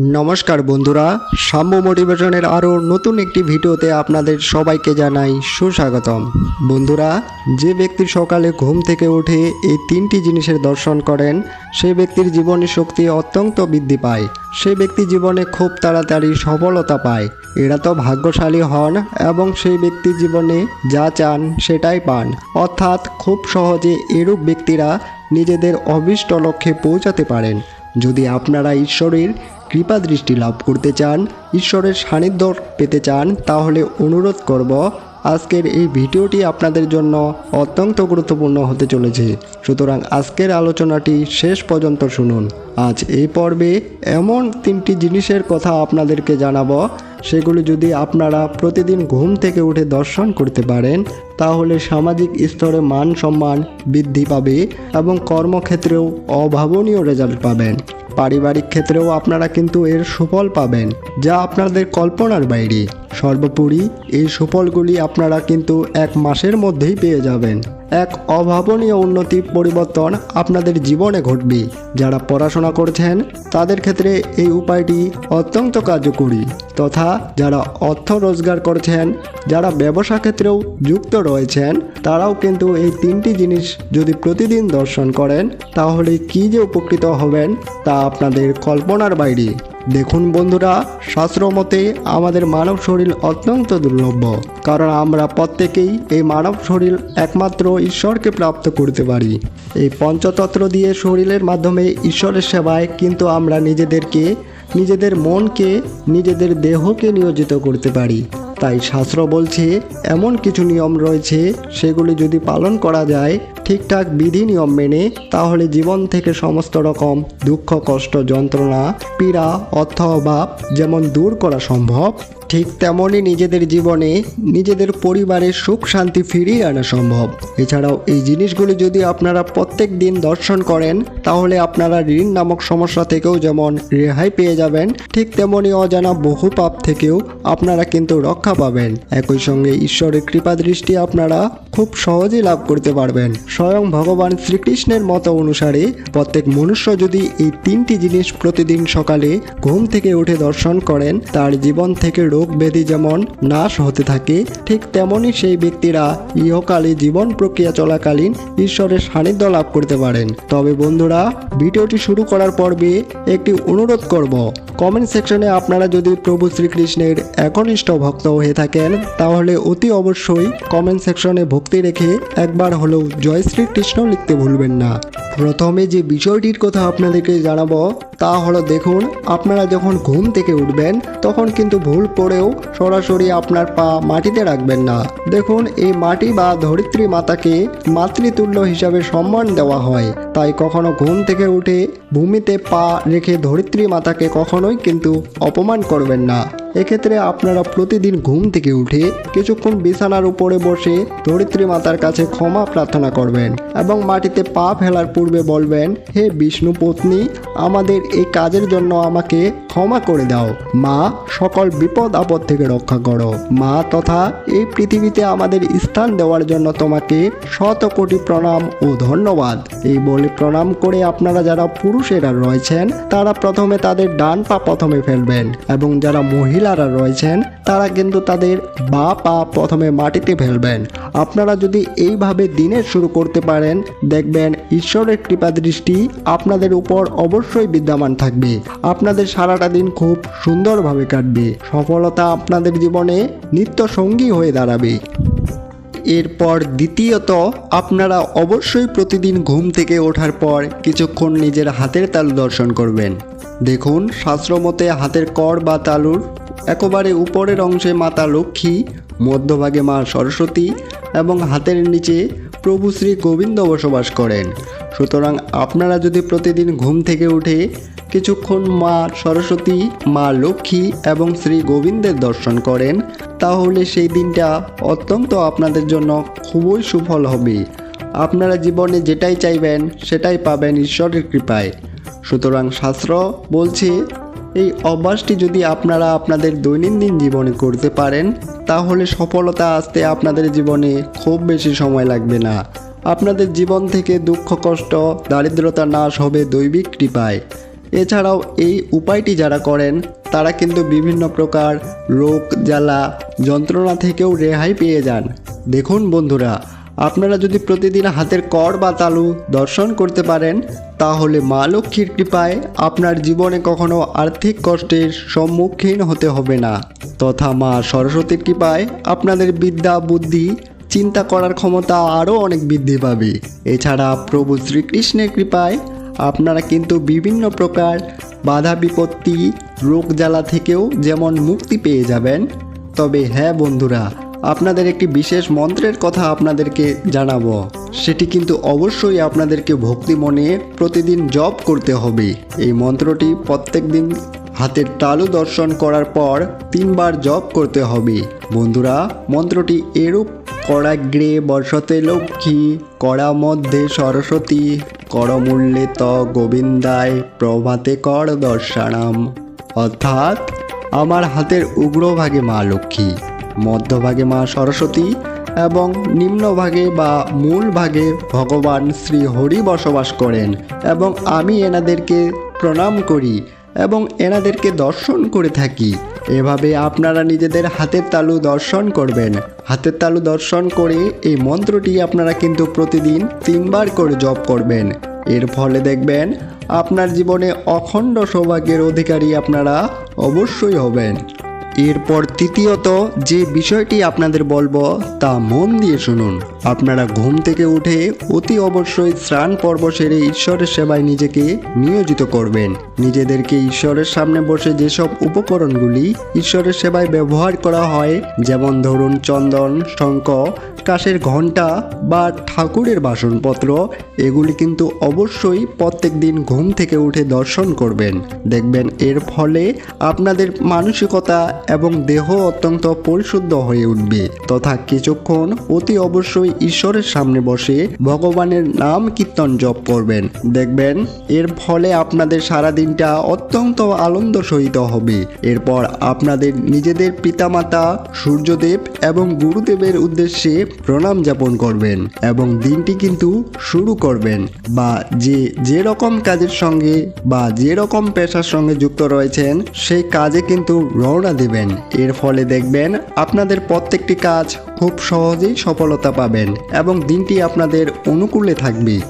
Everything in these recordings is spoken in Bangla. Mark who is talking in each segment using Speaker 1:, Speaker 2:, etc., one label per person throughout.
Speaker 1: নমস্কার বন্ধুরা, সাম্য মোটিভেশনের আরও নতুন একটি ভিডিওতে আপনাদের সবাইকে জানাই সুস্বাগতম। বন্ধুরা, যে ব্যক্তি সকালে ঘুম থেকে উঠে এই তিনটি জিনিসের দর্শন করেন সেই ব্যক্তির জীবনে শক্তি অত্যন্ত বৃদ্ধি পায়। সে ব্যক্তি জীবনে খুব তাড়াতাড়ি সফলতা পায়। এরা তো ভাগ্যশালী হন এবং সেই ব্যক্তি জীবনে যা চান সেটাই পান। অর্থাৎ খুব সহজে এরূপ ব্যক্তিরা নিজেদের অভীষ্ট লক্ষ্যে পৌঁছাতে পারেন। যদি আপনারা ঈশ্বরের কৃপা দৃষ্টি লাভ করতে চান, ঈশ্বরের সান্নিধ্য পেতে চান, তাহলে অনুরোধ করব, আজকের এই ভিডিওটি আপনাদের জন্য অত্যন্ত গুরুত্বপূর্ণ হতে চলেছে। সুতরাং আজকের আলোচনাটি শেষ পর্যন্ত শুনুন। আজ এই পর্বে এমন তিনটি জিনিসের কথা আপনাদেরকে জানাব, সেগুলি যদি আপনারা প্রতিদিন ঘুম থেকে উঠে দর্শন করতে পারেন, তাহলে সামাজিক স্তরে মান সম্মান বৃদ্ধি পাবে এবং কর্মক্ষেত্রেও অভাবনীয় রেজাল্ট পাবেন। পারিবারিক ক্ষেত্রেও আপনারা কিন্তু এর সুফল পাবেন যা আপনাদের কল্পনার বাইরে। সর্বোপরি এই সুফলগুলি আপনারা কিন্তু এক মাসের মধ্যেই পেয়ে যাবেন। এক অভাবনীয় উন্নতি পরিবর্তন আপনাদের জীবনে ঘটবে। যারা পড়াশোনা করছেন, তাদের ক্ষেত্রে এই উপায়টি অত্যন্ত কার্যকরী। তথা যারা অর্থ রোজগার করছেন, যারা ব্যবসা ক্ষেত্রেও যুক্ত রয়েছেন, তারাও কিন্তু এই তিনটি জিনিস যদি প্রতিদিন দর্শন করেন, তাহলে কী যে উপকৃত হবেন, তা আপনাদের কল্পনার বাইরে। দেখুন বন্ধুরা, শাস্ত্র মতে আমাদের মানব শরীর অত্যন্ত দুর্লভ্য কারণ আমরা প্রত্যেকেই এই মানব শরীর একমাত্র ঈশ্বরকে প্রাপ্ত করতে পারি। এই পঞ্চতত্র দিয়ে শরীরের মাধ্যমে ঈশ্বরের সেবায় কিন্তু আমরা নিজেদেরকে, নিজেদের মনকে, নিজেদের দেহকে নিয়োজিত করতে পারি। তাই শাস্ত্র বলছে, এমন কিছু নিয়ম রয়েছে, সেগুলি যদি পালন করা যায়, ঠিকঠাক বিধি নিয়ম মেনে, তাহলে জীবন থেকে সমস্ত রকম দুঃখ, কষ্ট, যন্ত্রণা, পীড়া অর্থ অভাব যেমন দূর করা সম্ভব। ঠিক তেমনই নিজেদের জীবনে নিজেদের পরিবারের সুখ, শান্তি ফিরিয়ে আনা সম্ভব। এছাড়াও এই জিনিসগুলি যদি আপনারা প্রত্যেক দিন দর্শন করেন, তাহলে আপনারা ঋণ নামক সমস্যা থেকেও যেমন রেহাই পেয়ে যাবেন, ঠিক তেমনই অজানা বহু পাপ থেকেও আপনারা কিন্তু রক্ষা পাবেন। একই সঙ্গে ঈশ্বরের কৃপা দৃষ্টি আপনারা খুব সহজেই লাভ করতে পারবেন। স্বয়ং ভগবান শ্রীকৃষ্ণের মত অনুসারে প্রত্যেক মনুষ্য যদি এই তিনটি জিনিস প্রতিদিন সকালে ঘুম থেকে উঠে দর্শন করেন, তার জীবন থেকে রোগ ব্যাধি যেমন নাশ হতে থাকে, ঠিক তেমনই সেই ব্যক্তিরা ইহকালে জীবন প্রক্রিয়া চলাকালীন ঈশ্বরের সান্নিধ্য লাভ করতে পারেন। তবে বন্ধুরা, ভিডিওটি শুরু করার পর্বে একটি অনুরোধ করব। কমেন্ট সেকশনে আপনারা যদি প্রভু শ্রীকৃষ্ণের একনিষ্ঠ ভক্ত হয়ে থাকেন, তাহলে অতি অবশ্যই কমেন্ট সেকশনে ভক্তি রেখে একবার হলেও জয় শ্রীকৃষ্ণ লিখতে ভুলবেন না। প্রথমে যে বিষয়টির কথা আপনাদেরকে জানাব তা হলো দেখুন, আপনারা যখন ঘুম থেকে উঠবেন, তখন কিন্তু ভুল করেও সরাসরি আপনার পা মাটিতে রাখবেন না। দেখুন, এই মাটি বা ধরিত্রী মাতাকে মাতৃতুল্য হিসাবে সম্মান দেওয়া হয়। তাই কখনো ঘুম থেকে উঠে ভূমিতে পা রেখে ধরিত্রী মাতাকে কখনোই কিন্তু অপমান করবেন না। এক্ষেত্রে আপনারা প্রতিদিন ঘুম থেকে উঠে কিছুক্ষণ বিছানার উপরে বসে ধরিত্রী মাতার কাছে ক্ষমা প্রার্থনা করবেন এবং মাটিতে পা ফেলার পূর্বে বলবেন, হে বিষ্ণু পত্নী, আমাদের এই কাজের জন্য আমাকে ক্ষমা করে দাও। মা, সকল বিপদ আপদ থেকে রক্ষা করো। মা, তথা এই পৃথিবীতে আমাদের স্থান দেওয়ার জন্য তোমাকে শত কোটি প্রণাম ও ধন্যবাদ। এই বলে প্রণাম করে আপনারা যারা পুরুষেরা রয়েছেন, তারা প্রথমে তাদের ডান পা প্রথমে ফেলবেন এবং যারা মহিলারা রয়েছেন, তারা কিন্তু তাদের বা পা প্রথমে মাটিতে ফেলবেন। আপনারা যদি এইভাবে দিনের শুরু করতে পারেন, দেখবেন ঈশ্বরের কৃপা দৃষ্টি আপনাদের উপর অবশ্যই বিদ্যমান থাকবে। আপনাদের সারাটা দিন খুব সুন্দরভাবে কাটবে। সফলতা আপনাদের জীবনে নিত্য সঙ্গী হয়ে দাঁড়াবে। এরপর দ্বিতীয়ত, আপনারা অবশ্যই প্রতিদিন ঘুম থেকে ওঠার পর কিছুক্ষণ নিজের হাতের তালু দর্শন করবেন। দেখুন শাস্ত্রমতে হাতের কর বা তালুর একেবারে উপরের অংশে মাতা লক্ষ্মী মধ্যভাগে মা সরস্বতী এবং হাতের নিচে প্রভু শ্রী গোবিন্দ বসবাস করেন। সুতরাং আপনারা যদি প্রতিদিন ঘুম থেকে উঠে কিছুক্ষণ মা সরস্বতী, মা লক্ষ্মী এবং শ্রী গোবিন্দের দর্শন করেন, তাহলে সেই দিনটা অত্যন্ত আপনাদের জন্য খুবই সুফল হবে। আপনারা জীবনে যেটাই চাইবেন, সেটাই পাবেন ঈশ্বরের কৃপায়। সুতরাং শাস্ত্র বলছে এই অভ্যাসটি যদি আপনারা আপনাদের দৈনন্দিন জীবনে করতে পারেন, তাহলে সফলতা আসতে আপনাদের জীবনে খুব বেশি সময় লাগবে না। আপনাদের জীবন থেকে দুঃখ, কষ্ট, দারিদ্রতা নাশ হবে দৈবিক কৃপায়। এছাড়াও এই উপায়টি যারা করেন, তারা কিন্তু বিভিন্ন প্রকার রোগ, জ্বালা, যন্ত্রণা থেকেও রেহাই পেয়ে যান। দেখুন বন্ধুরা, আপনারা যদি প্রতিদিন হাতের কর বা তালু দর্শন করতে পারেন তাহলে মা লক্ষ্মীর কৃপায় আপনার জীবনে কখনো আর্থিক কষ্টের সম্মুখীন হতে হবে না। তথা মা সরস্বতীর কৃপায় আপনাদের বিদ্যা, বুদ্ধি, চিন্তা করার ক্ষমতা আরও অনেক বৃদ্ধি পাবে। এছাড়া প্রভু শ্রীকৃষ্ণের কৃপায় আপনারা কিন্তু বিভিন্ন প্রকার বাধা বিপত্তি, রোগ জ্বালা থেকেও যেমন মুক্তি পেয়ে যাবেন। তবে হ্যাঁ বন্ধুরা আপনাদের একটি বিশেষ মন্ত্রের কথা আপনাদেরকে জানাব। সেটি কিন্তু অবশ্যই আপনাদেরকে ভক্তি মনে প্রতিদিন জপ করতে হবে। এই মন্ত্রটি প্রত্যেক দিন হাতের তালু দর্শন করার পর তিনবার জপ করতে হবে। বন্ধুরা, মন্ত্রটি এরূপ করাগ্রে বর্ষতে লক্ষ্মী করা মধ্যে সরস্বতী করমূল্যে ত গোবিন্দায় প্রভাতে কর দর্শনাম। অর্থাৎ, আমার হাতের উগ্রভাগে মা লক্ষ্মী। মধ্যভাগে মা সরস্বতী এবং নিম্নভাগে বা মূল ভাগে ভগবান শ্রী হরি বসবাস করেন এবং আমি এনাদেরকে প্রণাম করি এবং এনাদেরকে দর্শন করে থাকি। এভাবে আপনারা নিজেদের হাতের তালু দর্শন করবেন। হাতের তালু দর্শন করে এই মন্ত্রটি আপনারা কিন্তু প্রতিদিন তিনবার করে জপ করবেন। এর ফলে দেখবেন আপনার জীবনে অখণ্ড সৌভাগ্যের অধিকারী আপনারা অবশ্যই হবেন। এরপর তৃতীয়ত যে বিষয়টি আপনাদের বলব তা মন দিয়ে শুনুন। আপনারা ঘুম থেকে উঠে অতি অবশ্যই স্নান পর্ব সেরে ঈশ্বরের সেবায় নিজেকে নিয়োজিত করবেন। নিজেদেরকে ঈশ্বরের সামনে বসে যেসব উপকরণগুলি ঈশ্বরের সেবায় ব্যবহার করা হয়, যেমন ধরুন চন্দন, শঙ্খ, কাশের ঘণ্টা বা ঠাকুরের বাসনপত্র, এগুলি কিন্তু অবশ্যই প্রত্যেক দিন ঘুম থেকে উঠে দর্শন করবেন। দেখবেন এর ফলে আপনাদের মানসিকতা এবং দেহ অত্যন্ত পরিশুদ্ধ হয়ে উঠবে, তথা কিছুক্ষণ অতি অবশ্যই ঈশ্বরের সামনে বসে ভগবানের নাম কীর্তন জপ করবেন। দেখবেন, এর ফলে আপনাদের সারা দিনটা অত্যন্ত আনন্দ সহিত হবে। এরপর আপনাদের নিজেদের পিতামাতা, সূর্যদেব এবং গুরুদেবের উদ্দেশ্যে প্রণাম যাপন করবেন এবং দিনটি কিন্তু শুরু করবেন। বা যে যে রকম কাজের সঙ্গে বা যে রকম পেশার সঙ্গে যুক্ত রয়েছেন, সেই কাজে কিন্তু রওনা দেবেন। এর ফলে দেখবেন আপনাদের প্রত্যেকটি কাজ খুব সহজেই সফলতা পাবেন এবং দিনটি আপনাদের অনুকূলে থাকবে।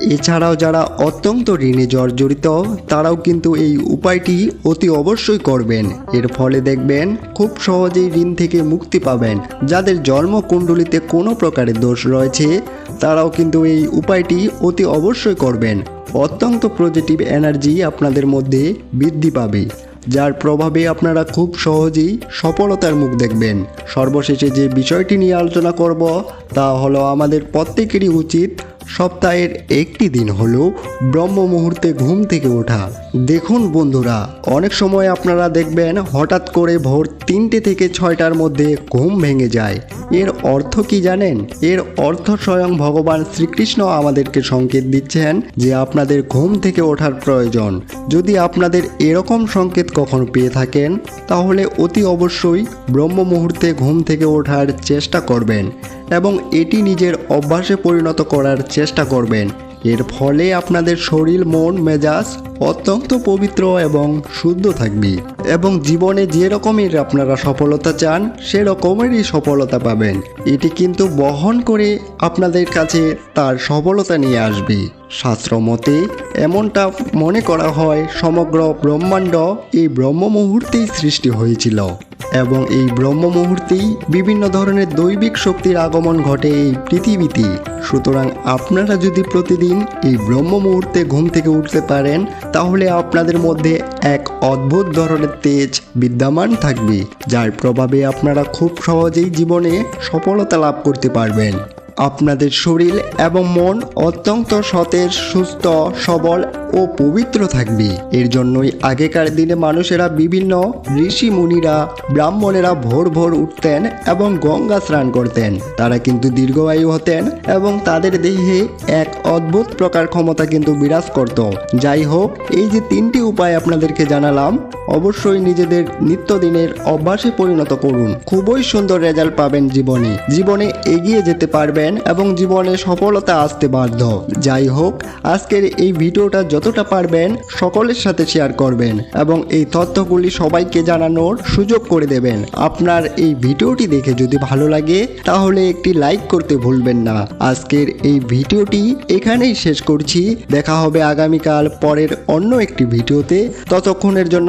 Speaker 1: এছাড়াও যারা অত্যন্ত ঋণে জর্জরিত, তারাও কিন্তু এই উপায়টি অতি অবশ্যই করবেন। এর ফলে দেখবেন খুব সহজেই ঋণ থেকে মুক্তি পাবেন। যাদের জন্মকুণ্ডলিতে কোনো প্রকারের দোষ রয়েছে, তারাও কিন্তু এই উপায়টি অতি অবশ্যই করবেন। অত্যন্ত পজিটিভ এনার্জি আপনাদের মধ্যে বৃদ্ধি পাবে। যার প্রভাবে আপনারা খুব সহজেই সফলতার মুখ দেখবেন। সর্বশেষে যে বিষয়টি নিয়ে আলোচনা করব, তা হলো আমাদের প্রত্যেকেরই উচিত সপ্তাহের একটি দিন হলো ব্রহ্ম মুহূর্তে ঘুম থেকে ওঠা। দেখুন বন্ধুরা, অনেক সময় আপনারা দেখবেন হঠাৎ করে ভোর তিনটে থেকে ছয়টার মধ্যে ঘুম ভেঙে যায়। এর অর্থ কি জানেন? এর অর্থ স্বয়ং ভগবান শ্রীকৃষ্ণ আমাদেরকে সংকেত দিচ্ছেন যে আপনাদের ঘুম থেকে ওঠার প্রয়োজন। যদি আপনাদের এরকম সংকেত কখনো পেয়ে থাকেন, তাহলে অতি অবশ্যই ব্রহ্ম মুহূর্তে ঘুম থেকে ওঠার চেষ্টা করবেন এবং এটি নিজের অভ্যাসে পরিণত করার চেষ্টা করবেন। এর ফলে আপনাদের শরীর, মন, মেজাজ অত্যন্ত পবিত্র এবং শুদ্ধ থাকবে। এবং জীবনে যে রকমের আপনারা সফলতা চান, সে রকমেরই সফলতা পাবেন। এটি কিন্তু বহন করে আপনাদের কাছে তার সফলতা নিয়ে আসবে। শাস্ত্র মতে, এমনটা মনে করা হয়, সমগ্র ব্রহ্মাণ্ড এই ব্রহ্ম মুহূর্তেই সৃষ্টি হয়েছিল। এবং এই ব্রহ্ম মুহূর্তেই বিভিন্ন ধরনের দৈবিক শক্তির আগমন ঘটে এই পৃথিবীতে। সুতরাং আপনারা যদি প্রতিদিন এই ব্রহ্ম মুহূর্তে ঘুম থেকে উঠতে পারেন, তাহলে আপনাদের মধ্যে এক অদ্ভুত ধরনের তেজ বিদ্যমান থাকবে, যার প্রভাবে আপনারা খুব সহজেই জীবনে সফলতা লাভ করতে পারবেন। আপনাদের শরীর এবং মন অত্যন্ত সতেজ, সুস্থ, সবল ও পবিত্র থাকবে। এর জন্যই আগেকার দিনে মানুষেরা বিভিন্ন ঋষি মুনিরা, ব্রাহ্মণেরা ভোর ভোর উঠতেন এবং গঙ্গা স্নান করতেন। তারা কিন্তু দীর্ঘায়ু হতেন এবং তাদের দেহে এক অদ্ভুত প্রকার ক্ষমতা কিন্তু বিরাজ করত। যাই হোক, এই যে তিনটি উপায় আপনাদেরকে জানালাম অবশ্যই নিজেদের নিত্যদিনের অভ্যাসে পরিণত করুন। খুবই সুন্দর রেজাল্ট পাবেন জীবনে। জীবনে এগিয়ে যেতে পারবেন এবং জীবনে সফলতা আসতে বাধ্য। যাই হোক, আজকের এই ভিডিওটা যতটা পারবেন সকলের সাথে শেয়ার করবেন এবং এই তথ্যগুলি সবাইকে জানানোর সুযোগ করে দেবেন। আপনার এই ভিডিওটি দেখে যদি ভালো লাগে, তাহলে একটি লাইক করতে ভুলবেন না। আজকের এই ভিডিওটি এখানেই শেষ করছি। দেখা হবে আগামীকাল পরের অন্য একটি ভিডিওতে। ততক্ষণের জন্য